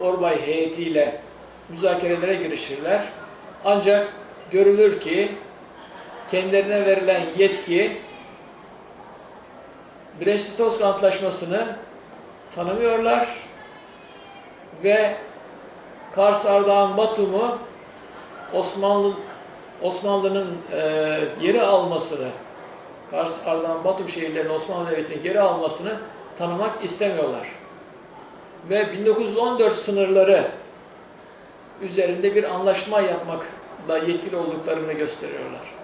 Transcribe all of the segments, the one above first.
Orbay heyetiyle müzakerelere girişirler. Ancak görülür ki kendilerine verilen yetki Brest-Litovsk Antlaşması'nı tanımıyorlar ve Kars Ardahan Batum'u Osmanlı Osmanlı'nın e, geri almasını Kars Ardahan Batum şehirlerini Osmanlı Devleti'nin geri almasını tanımak istemiyorlar. Ve 1914 sınırları üzerinde bir anlaşma yapmakla yetkili olduklarını gösteriyorlar.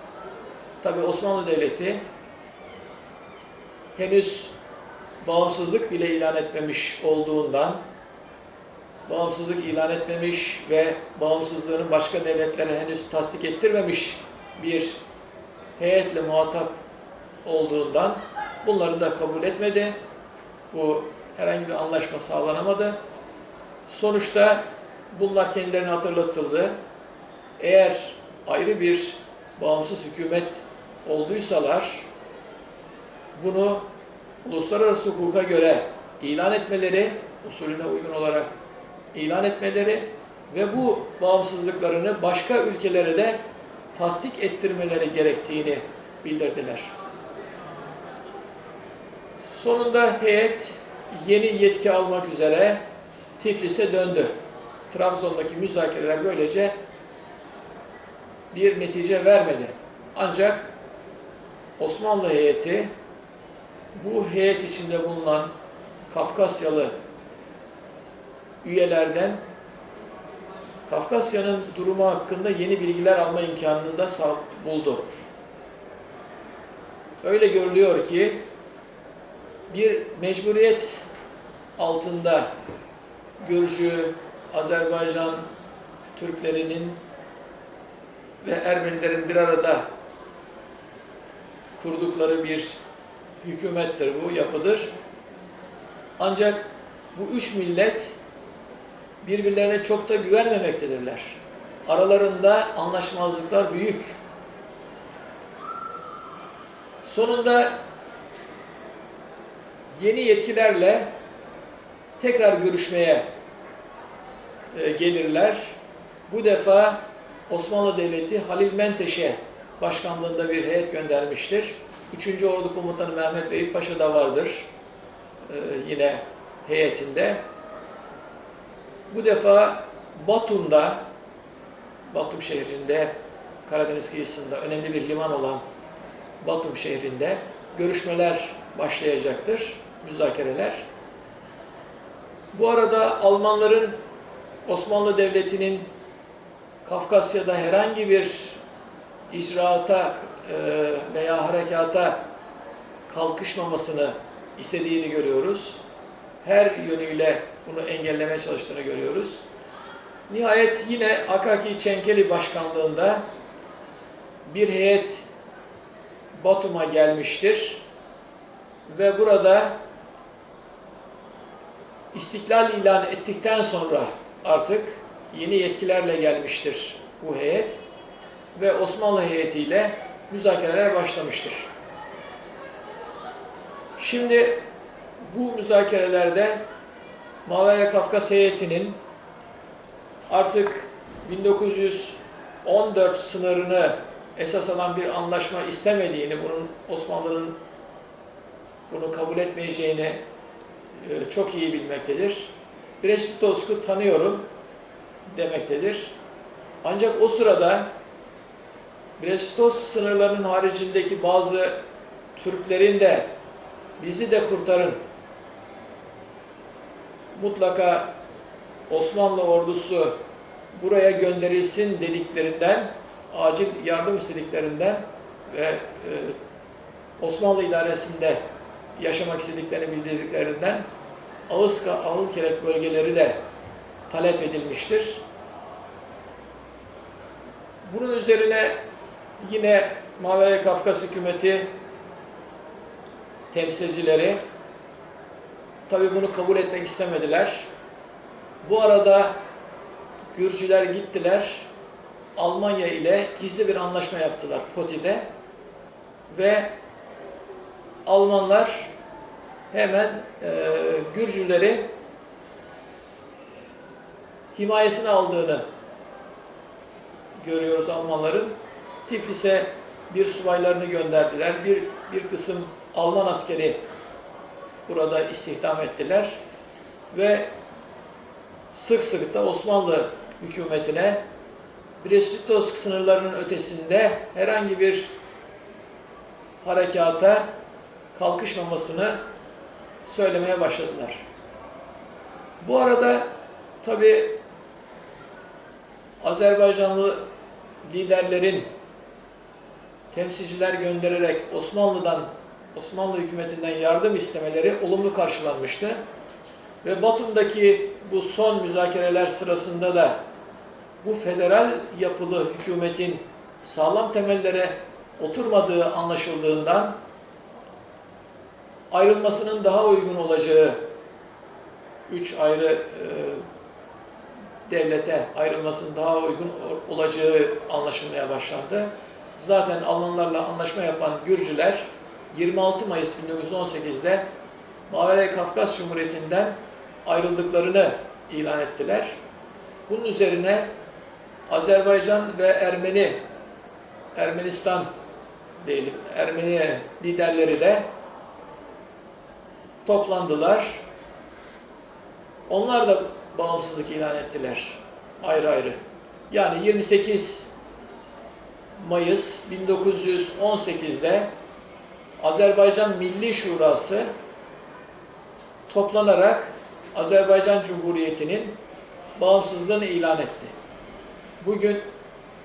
Tabi Osmanlı Devleti henüz bağımsızlık bile ilan etmemiş olduğundan bağımsızlık ilan etmemiş ve bağımsızlığını başka devletlere henüz tasdik ettirmemiş bir heyetle muhatap olduğundan bunları da kabul etmedi. Bu herhangi bir anlaşma sağlanamadı. Sonuçta bunlar kendilerine hatırlatıldı. Eğer ayrı bir bağımsız hükümet olduysalar bunu uluslararası hukuka göre ilan etmeleri, usulüne uygun olarak ilan etmeleri ve bu bağımsızlıklarını başka ülkelere de tasdik ettirmeleri gerektiğini bildirdiler. Sonunda heyet yeni yetki almak üzere Tiflis'e döndü. Trabzon'daki müzakereler böylece bir netice vermedi. Ancak Osmanlı heyeti bu heyet içinde bulunan Kafkasyalı üyelerden Kafkasya'nın durumu hakkında yeni bilgiler alma imkanını da buldu. Öyle görülüyor ki bir mecburiyet altında Gürcü, Azerbaycan Türklerinin ve Ermenilerin bir arada kurdukları bir hükümettir bu, yapıdır. Ancak bu üç millet birbirlerine çok da güvenmemektedirler. Aralarında anlaşmazlıklar büyük. Sonunda yeni yetkilerle tekrar görüşmeye e, gelirler. Bu defa Osmanlı Devleti Halil Menteşe başkanlığında bir heyet göndermiştir. 3. Ordu Komutanı Mehmet Vehip Paşa da vardır e, yine heyetinde. Bu defa Batum'da, Batum şehrinde, Karadeniz kıyısında önemli bir liman olan Batum şehrinde görüşmeler başlayacaktır, müzakereler. Bu arada Almanların Osmanlı Devleti'nin Kafkasya'da herhangi bir icraata e, veya harekata kalkışmamasını istediğini görüyoruz. Her yönüyle bunu engellemeye çalıştığını görüyoruz. Nihayet yine Akaki Çenkeli başkanlığında bir heyet Batum'a gelmiştir ve burada istiklal ilan ettikten sonra artık yeni yetkilerle gelmiştir bu heyet ve Osmanlı heyetiyle müzakerelere başlamıştır. Şimdi bu müzakerelerde Mavera Kafkas heyetinin artık 1914 sınırını esas alan bir anlaşma istemediğini, bunun Osmanlı'nın bunu kabul etmeyeceğini e, çok iyi bilmektedir. Brest-Litovsk'u tanıyorum demektedir. Ancak o sırada Brest-Litovsk sınırlarının haricindeki bazı Türklerin de bizi de kurtarın mutlaka Osmanlı ordusu buraya gönderilsin dediklerinden, acil yardım istediklerinden ve e, Osmanlı idaresinde yaşamak istediklerini bildirdiklerinden Ağızka, Ağılkerek bölgeleri de talep edilmiştir. Bunun üzerine yine Mavera Kafkas hükümeti temsilcileri Tabi bunu kabul etmek istemediler. Bu arada Gürcüler gittiler. Almanya ile gizli bir anlaşma yaptılar Poti'de. Ve Almanlar hemen e, Gürcüleri himayesine aldığını görüyoruz Almanların. Tiflis'e bir subaylarını gönderdiler. Bir, bir kısım Alman askeri burada istihdam ettiler. Ve sık sık da Osmanlı hükümetine Brest-Litovsk sınırlarının ötesinde herhangi bir harekata kalkışmamasını söylemeye başladılar. Bu arada tabi Azerbaycanlı liderlerin temsilciler göndererek Osmanlı'dan Osmanlı hükümetinden yardım istemeleri olumlu karşılanmıştı. Ve Batum'daki bu son müzakereler sırasında da bu federal yapılı hükümetin sağlam temellere oturmadığı anlaşıldığından ayrılmasının daha uygun olacağı üç ayrı e, devlete ayrılmasının daha uygun olacağı anlaşılmaya başlandı. Zaten Almanlarla anlaşma yapan Gürcüler 26 Mayıs 1918'de Mavere Kafkas Cumhuriyeti'nden ayrıldıklarını ilan ettiler. Bunun üzerine Azerbaycan ve Ermeni, Ermenistan diyelim, Ermeni liderleri de toplandılar. Onlar da bağımsızlık ilan ettiler ayrı ayrı. Yani 28 Mayıs 1918'de Azerbaycan Milli Şurası toplanarak Azerbaycan Cumhuriyeti'nin bağımsızlığını ilan etti. Bugün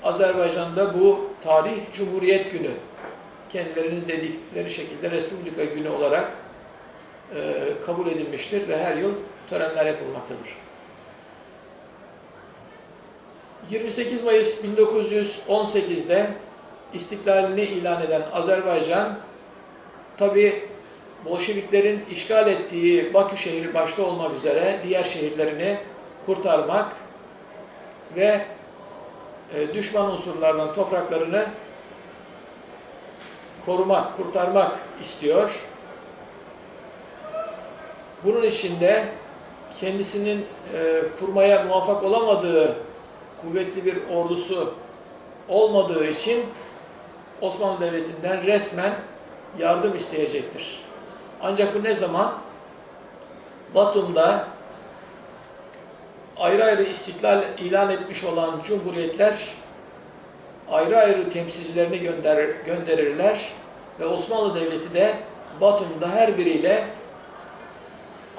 Azerbaycan'da bu tarih Cumhuriyet Günü. Kendilerinin dedikleri şekilde Respublika Günü olarak kabul edilmiştir ve her yıl törenler yapılmaktadır. 28 Mayıs 1918'de istiklalini ilan eden Azerbaycan, tabi Bolşeviklerin işgal ettiği Bakü şehri başta olmak üzere diğer şehirlerini kurtarmak ve e, düşman unsurlardan topraklarını korumak, kurtarmak istiyor. Bunun için de kendisinin e, kurmaya muvaffak olamadığı kuvvetli bir ordusu olmadığı için Osmanlı Devleti'nden resmen yardım isteyecektir. Ancak bu ne zaman? Batum'da ayrı ayrı istiklal ilan etmiş olan cumhuriyetler ayrı ayrı temsilcilerini gönder, gönderirler ve Osmanlı Devleti de Batum'da her biriyle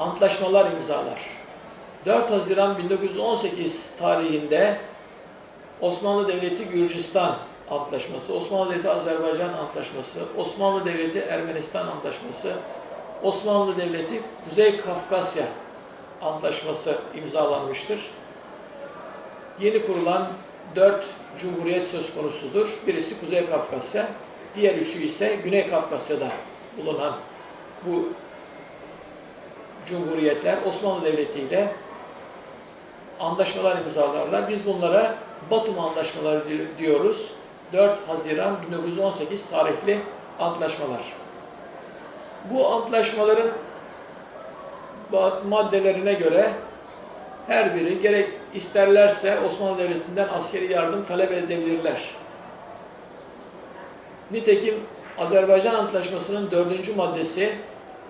antlaşmalar imzalar. 4 Haziran 1918 tarihinde Osmanlı Devleti Gürcistan Antlaşması, Osmanlı Devleti Azerbaycan Antlaşması, Osmanlı Devleti Ermenistan Antlaşması, Osmanlı Devleti Kuzey Kafkasya Antlaşması imzalanmıştır. Yeni kurulan dört cumhuriyet söz konusudur. Birisi Kuzey Kafkasya, diğer üçü ise Güney Kafkasya'da bulunan bu cumhuriyetler Osmanlı Devleti ile anlaşmalar imzalarlar. Biz bunlara Batum Anlaşmaları diyoruz. 4 Haziran 1918 tarihli antlaşmalar. Bu antlaşmaların maddelerine göre her biri gerek isterlerse Osmanlı Devleti'nden askeri yardım talep edebilirler. Nitekim Azerbaycan Antlaşması'nın dördüncü maddesi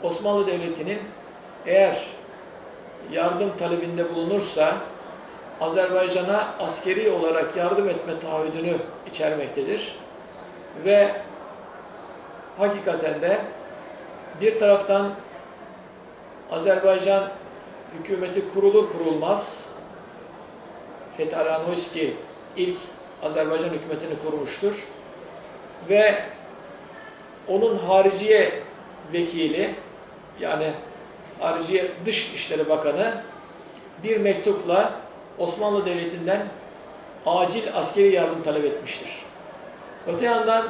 Osmanlı Devleti'nin eğer yardım talebinde bulunursa Azerbaycan'a askeri olarak yardım etme taahhüdünü içermektedir. Ve hakikaten de bir taraftan Azerbaycan hükümeti kurulur kurulmaz Fethi ilk Azerbaycan hükümetini kurmuştur. Ve onun hariciye vekili yani Hariciye Dış İşleri Bakanı bir mektupla Osmanlı Devleti'nden acil askeri yardım talep etmiştir. Öte yandan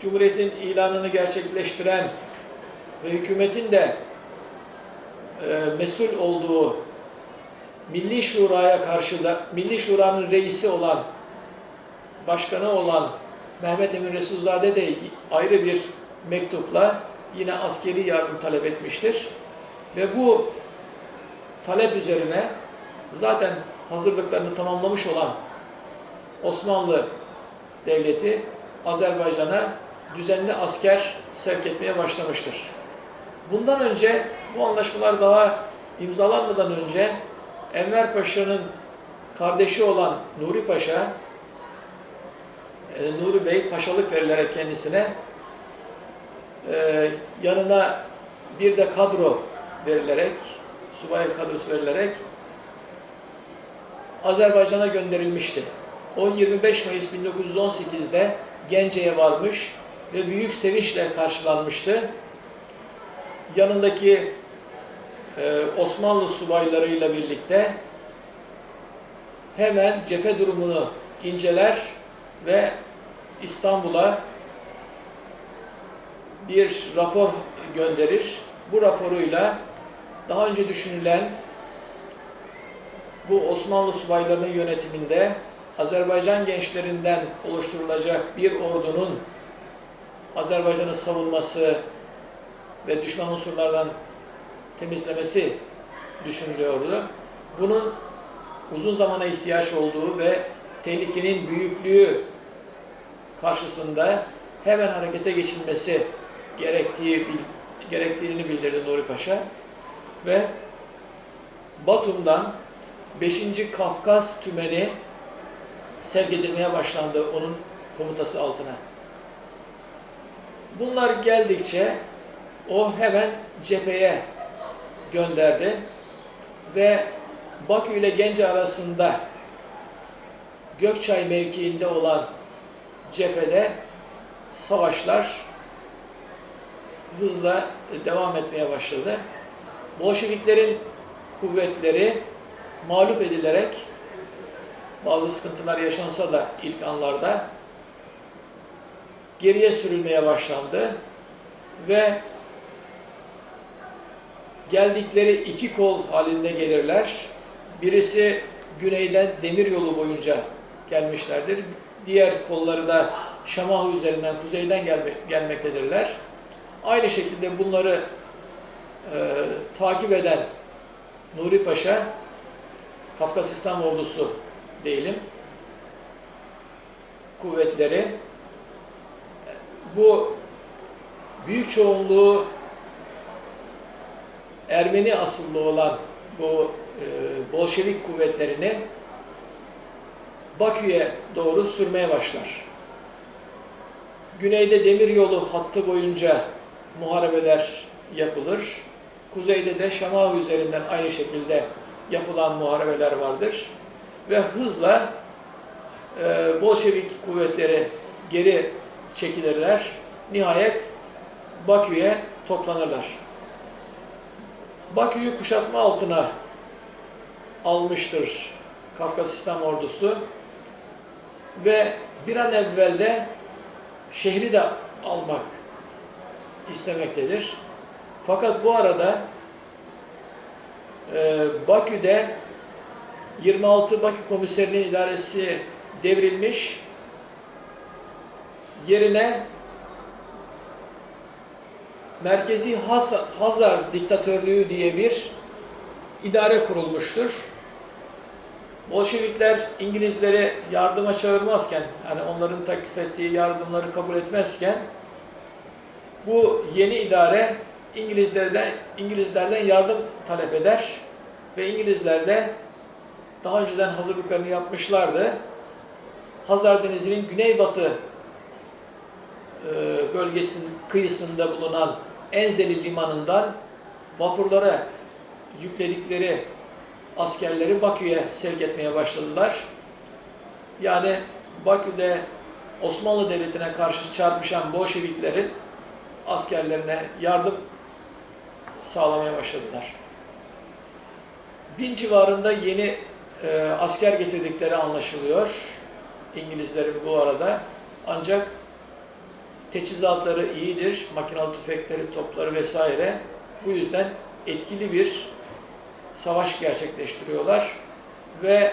Cumhuriyet'in ilanını gerçekleştiren ve hükümetin de e, mesul olduğu Milli Şura'ya karşı da Milli Şura'nın reisi olan başkanı olan Mehmet Emin Resulzade de ayrı bir mektupla yine askeri yardım talep etmiştir. Ve bu talep üzerine zaten hazırlıklarını tamamlamış olan Osmanlı Devleti Azerbaycan'a düzenli asker sevk etmeye başlamıştır. Bundan önce bu anlaşmalar daha imzalanmadan önce Enver Paşa'nın kardeşi olan Nuri Paşa, e, Nuri Bey paşalık verilerek kendisine e, yanına bir de kadro verilerek, subay kadrosu verilerek Azerbaycan'a gönderilmişti. O 25 Mayıs 1918'de Gence'ye varmış ve büyük sevinçle karşılanmıştı. Yanındaki e, Osmanlı subaylarıyla birlikte hemen cephe durumunu inceler ve İstanbul'a bir rapor gönderir. Bu raporuyla daha önce düşünülen bu Osmanlı subaylarının yönetiminde Azerbaycan gençlerinden oluşturulacak bir ordunun Azerbaycan'ı savunması ve düşman unsurlardan temizlemesi düşünülüyordu. Bunun uzun zamana ihtiyaç olduğu ve tehlikenin büyüklüğü karşısında hemen harekete geçilmesi gerektiği gerektiğini bildirdi Nuri Paşa ve Batum'dan 5. Kafkas tümeni sevk edilmeye başlandı onun komutası altına. Bunlar geldikçe o hemen cepheye gönderdi ve Bakü ile Gence arasında Gökçay mevkiinde olan cephede savaşlar hızla devam etmeye başladı. Bolşeviklerin kuvvetleri mağlup edilerek bazı sıkıntılar yaşansa da ilk anlarda geriye sürülmeye başlandı ve geldikleri iki kol halinde gelirler. Birisi güneyden demir yolu boyunca gelmişlerdir. Diğer kolları da Şamah üzerinden kuzeyden gelme, gelmektedirler. Aynı şekilde bunları e, takip eden Nuri Paşa, Kafkas İslam Ordusu diyelim, kuvvetleri bu büyük çoğunluğu Ermeni asıllı olan bu e, Bolşevik kuvvetlerini Bakü'ye doğru sürmeye başlar. Güneyde demiryolu hattı boyunca muharebeler yapılır. Kuzeyde de Şamah üzerinden aynı şekilde yapılan muharebeler vardır. Ve hızla e, Bolşevik kuvvetleri geri çekilirler. Nihayet Bakü'ye toplanırlar. Bakü'yü kuşatma altına almıştır Kafkas İslam ordusu ve bir an evvel de şehri de almak istemektedir. Fakat bu arada e, Bakü'de 26 Bakü komiserinin idaresi devrilmiş. Yerine Merkezi Hazar Diktatörlüğü diye bir idare kurulmuştur. Bolşevikler İngilizleri yardıma çağırmazken, hani onların teklif ettiği yardımları kabul etmezken, bu yeni idare İngilizlerden, İngilizlerden yardım talep eder ve İngilizler de daha önceden hazırlıklarını yapmışlardı. Hazar Denizi'nin güneybatı e, bölgesinin kıyısında bulunan Enzeli limanından vapurlara yükledikleri askerleri Bakü'ye sevk etmeye başladılar. Yani Bakü'de Osmanlı Devleti'ne karşı çarpışan Bolşeviklerin askerlerine yardım sağlamaya başladılar. Bin civarında yeni e, asker getirdikleri anlaşılıyor. İngilizlerin bu arada. Ancak teçhizatları iyidir. Makinalı tüfekleri, topları vesaire. Bu yüzden etkili bir savaş gerçekleştiriyorlar. Ve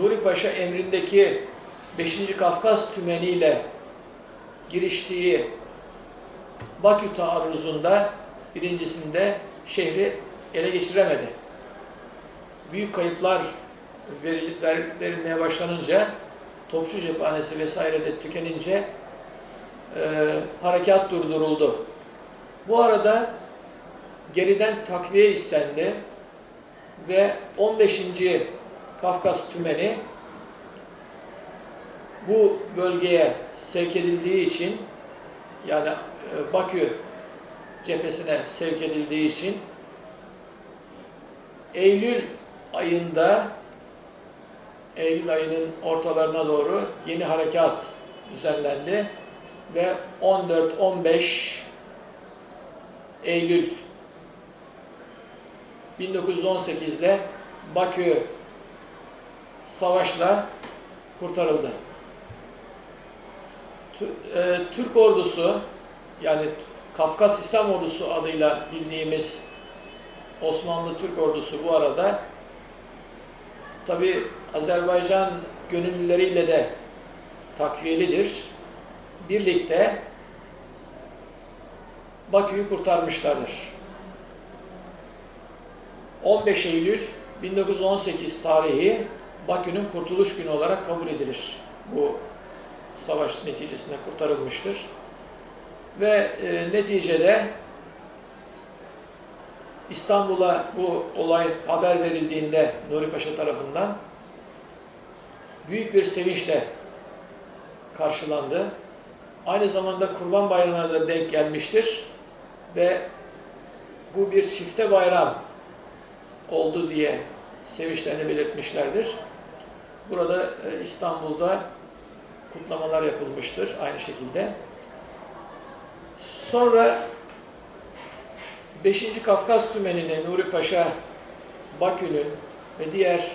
Nuri Paşa emrindeki 5. Kafkas tümeniyle giriştiği Bakü taarruzunda birincisinde şehri ele geçiremedi. Büyük kayıplar veril- ver- verilmeye başlanınca Topçu cephanesi vesaire de tükenince e, harekat durduruldu. Bu arada geriden takviye istendi ve 15. Kafkas Tümeni bu bölgeye sevk edildiği için yani e, Bakü cephesine sevk edildiği için Eylül ayında Eylül ayının ortalarına doğru yeni harekat düzenlendi ve 14-15 Eylül 1918'de Bakü savaşla kurtarıldı. E, Türk ordusu yani Kafkas İslam Ordusu adıyla bildiğimiz Osmanlı Türk ordusu bu arada tabi Azerbaycan gönüllüleriyle de takviyelidir. Birlikte Bakü'yü kurtarmışlardır. 15 Eylül 1918 tarihi Bakü'nün kurtuluş günü olarak kabul edilir. Bu savaş neticesinde kurtarılmıştır. Ve e, neticede İstanbul'a bu olay haber verildiğinde Nuri Paşa tarafından büyük bir sevinçle karşılandı. Aynı zamanda Kurban Bayramı'na da denk gelmiştir ve bu bir çifte bayram oldu diye sevinçlerini belirtmişlerdir. Burada e, İstanbul'da kutlamalar yapılmıştır aynı şekilde. Sonra 5. Kafkas Tümeni'ni Nuri Paşa Bakü'nün ve diğer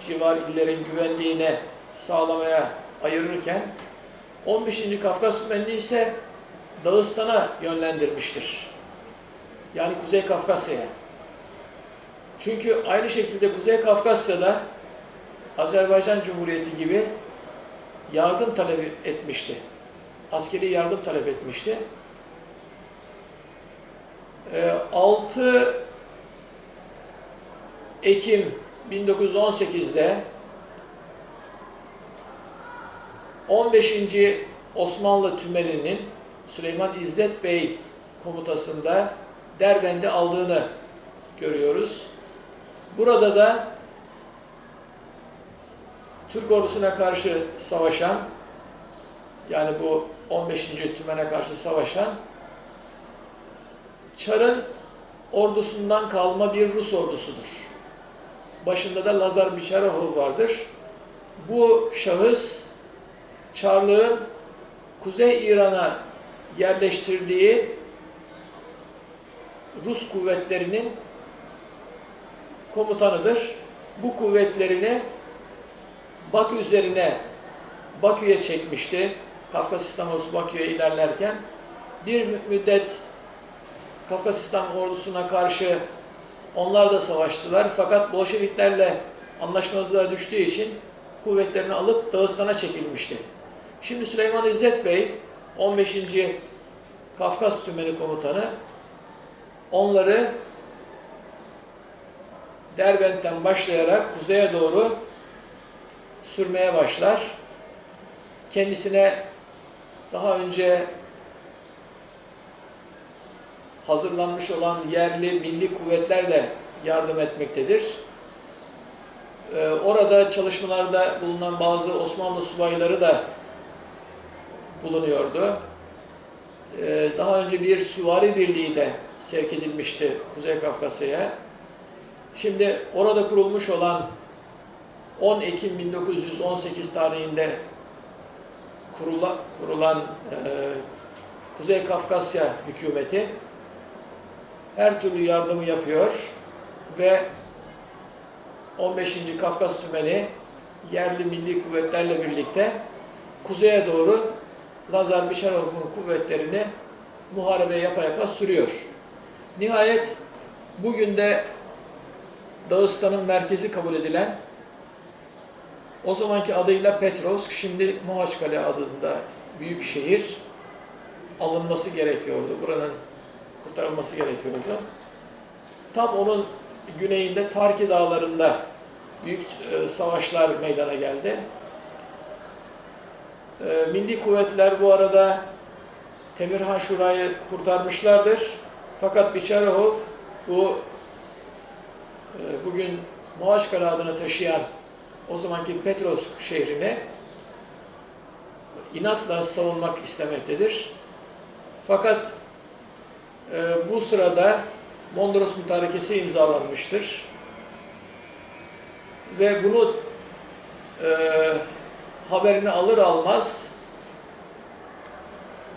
civar illerin güvenliğine sağlamaya ayırırken 15. Kafkas Tümeni'ni ise Dağıstan'a yönlendirmiştir. Yani Kuzey Kafkasya'ya. Çünkü aynı şekilde Kuzey Kafkasya'da Azerbaycan Cumhuriyeti gibi yardım talep etmişti. Askeri yardım talep etmişti. Ee, 6 Ekim 1918'de 15. Osmanlı Tümeni'nin Süleyman İzzet Bey komutasında Derbent'i aldığını görüyoruz. Burada da Türk ordusuna karşı savaşan yani bu 15. Tümen'e karşı savaşan Çar'ın ordusundan kalma bir Rus ordusudur. Başında da Lazar Biçarahov vardır. Bu şahıs Çarlığın Kuzey İran'a yerleştirdiği Rus kuvvetlerinin komutanıdır. Bu kuvvetlerini Bakü üzerine Bakü'ye çekmişti. Kafkas İslam Ordusu Bakü'ye ilerlerken bir müddet Kafkas İslam ordusuna karşı onlar da savaştılar. Fakat Bolşeviklerle anlaşmazlığa düştüğü için kuvvetlerini alıp Dağıstan'a çekilmişti. Şimdi Süleyman İzzet Bey 15. Kafkas Tümeni Komutanı onları Derbent'ten başlayarak kuzeye doğru sürmeye başlar. Kendisine daha önce hazırlanmış olan yerli milli kuvvetler de yardım etmektedir. Ee, orada çalışmalarda bulunan bazı Osmanlı subayları da bulunuyordu. Ee, daha önce bir süvari birliği de sevk edilmişti Kuzey Kafkasya'ya. Şimdi orada kurulmuş olan 10 Ekim 1918 tarihinde kurula, kurulan e, Kuzey Kafkasya hükümeti her türlü yardımı yapıyor ve 15. Kafkas Tümeni yerli milli kuvvetlerle birlikte kuzeye doğru Lazar Bişarov'un kuvvetlerini muharebe yapa yapa sürüyor. Nihayet bugün de Dağıstan'ın merkezi kabul edilen o zamanki adıyla Petrovsk, şimdi Mohaçkale adında büyük şehir alınması gerekiyordu. Buranın kurtarılması gerekiyordu. Tam onun güneyinde Tarki Dağları'nda büyük e, savaşlar meydana geldi. E, Milli kuvvetler bu arada Temirhan Şura'yı kurtarmışlardır. Fakat Biçarehov bu e, bugün Moğaçkara adını taşıyan o zamanki Petrovsk şehrini inatla savunmak istemektedir. Fakat e, bu sırada Mondros Mütarekesi imzalanmıştır. Ve bunu e, haberini alır almaz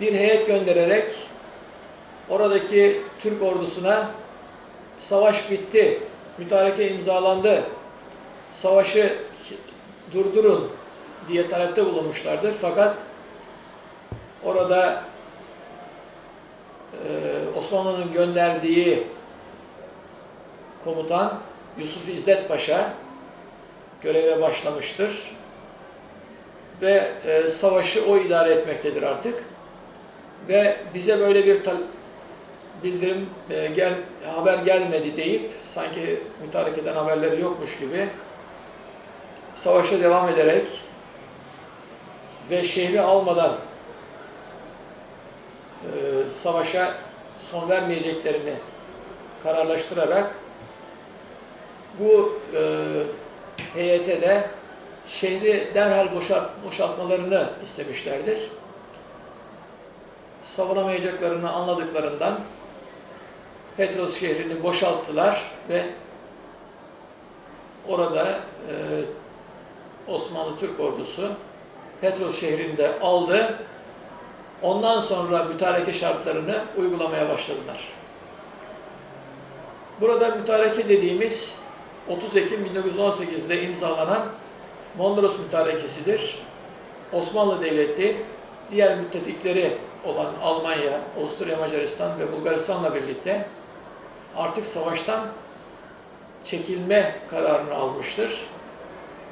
bir heyet göndererek oradaki Türk ordusuna savaş bitti, mütareke imzalandı, savaşı durdurun diye talepte bulunmuşlardır. Fakat orada e, Osmanlı'nın gönderdiği komutan Yusuf İzzet Paşa göreve başlamıştır. Ve e, savaşı o idare etmektedir artık. Ve bize böyle bir bildirim e, gel haber gelmedi deyip sanki mütarekeden haberleri yokmuş gibi savaşa devam ederek ve şehri almadan e, savaşa son vermeyeceklerini kararlaştırarak bu e, heyete de şehri derhal boşalt, boşaltmalarını istemişlerdir. Savunamayacaklarını anladıklarından Petros şehrini boşalttılar ve orada e, Osmanlı Türk ordusu Petros şehrini de aldı. Ondan sonra mütareke şartlarını uygulamaya başladılar. Burada mütareke dediğimiz 30 Ekim 1918'de imzalanan Mondros Mütarekesidir. Osmanlı Devleti diğer müttefikleri olan Almanya, Avusturya, Macaristan ve Bulgaristan'la birlikte artık savaştan çekilme kararını almıştır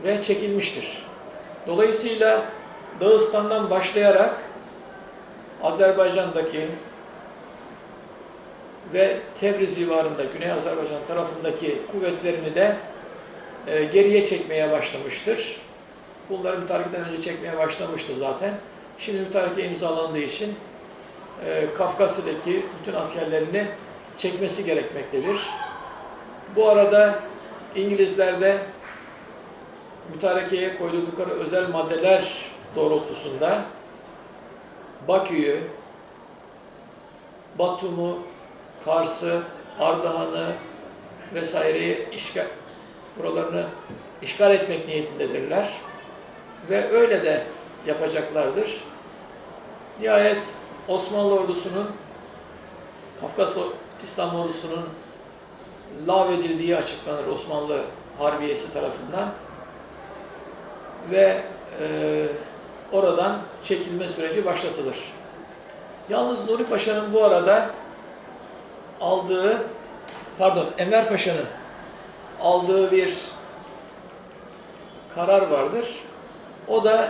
ve çekilmiştir. Dolayısıyla Dağıstan'dan başlayarak Azerbaycan'daki ve Tebriz civarında Güney Azerbaycan tarafındaki kuvvetlerini de e, geriye çekmeye başlamıştır. Bunları mütarekeden önce çekmeye başlamıştı zaten. Şimdi mütareke imzalandığı için e, Kafkasya'daki bütün askerlerini çekmesi gerekmektedir. Bu arada İngilizler de mütarekeye koydukları özel maddeler doğrultusunda Bakü'yü, Batum'u, Kars'ı, Ardahan'ı vesaireyi işgal, buralarını işgal etmek niyetindedirler. Ve öyle de yapacaklardır. Nihayet Osmanlı ordusunun, Kafkas İslam ordusunun lağvedildiği açıklanır Osmanlı Harbiyesi tarafından. Ve e, oradan çekilme süreci başlatılır. Yalnız Nuri Paşa'nın bu arada aldığı, pardon Enver Paşa'nın aldığı bir karar vardır. O da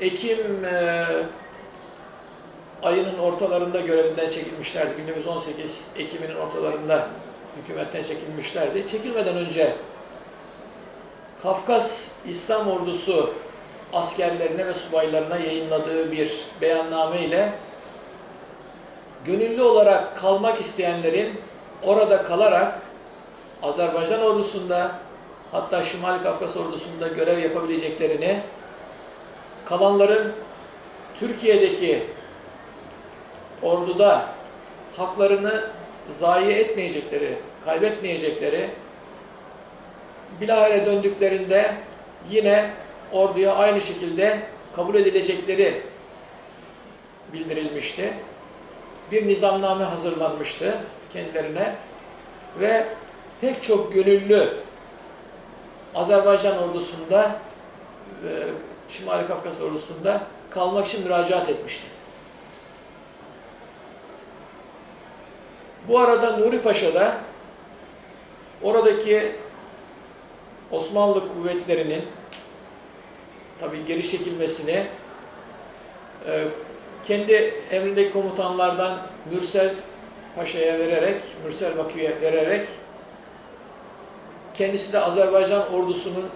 Ekim e, ayının ortalarında görevinden çekilmişlerdi. 1918 Ekim'in ortalarında hükümetten çekilmişlerdi. Çekilmeden önce Kafkas İslam Ordusu askerlerine ve subaylarına yayınladığı bir beyanname ile gönüllü olarak kalmak isteyenlerin orada kalarak Azerbaycan ordusunda hatta Şimali Kafkas ordusunda görev yapabileceklerini kalanların Türkiye'deki orduda haklarını zayi etmeyecekleri, kaybetmeyecekleri, bilahare döndüklerinde yine orduya aynı şekilde kabul edilecekleri bildirilmişti. Bir nizamname hazırlanmıştı kendilerine ve pek çok gönüllü Azerbaycan ordusunda ve Şimali Kafkas ordusunda kalmak için müracaat etmişti. Bu arada Nuri Paşa da oradaki Osmanlı kuvvetlerinin tabi geri çekilmesini e, kendi emrindeki komutanlardan Mürsel Paşa'ya vererek, Mürsel Bakü'ye vererek kendisi de Azerbaycan ordusunun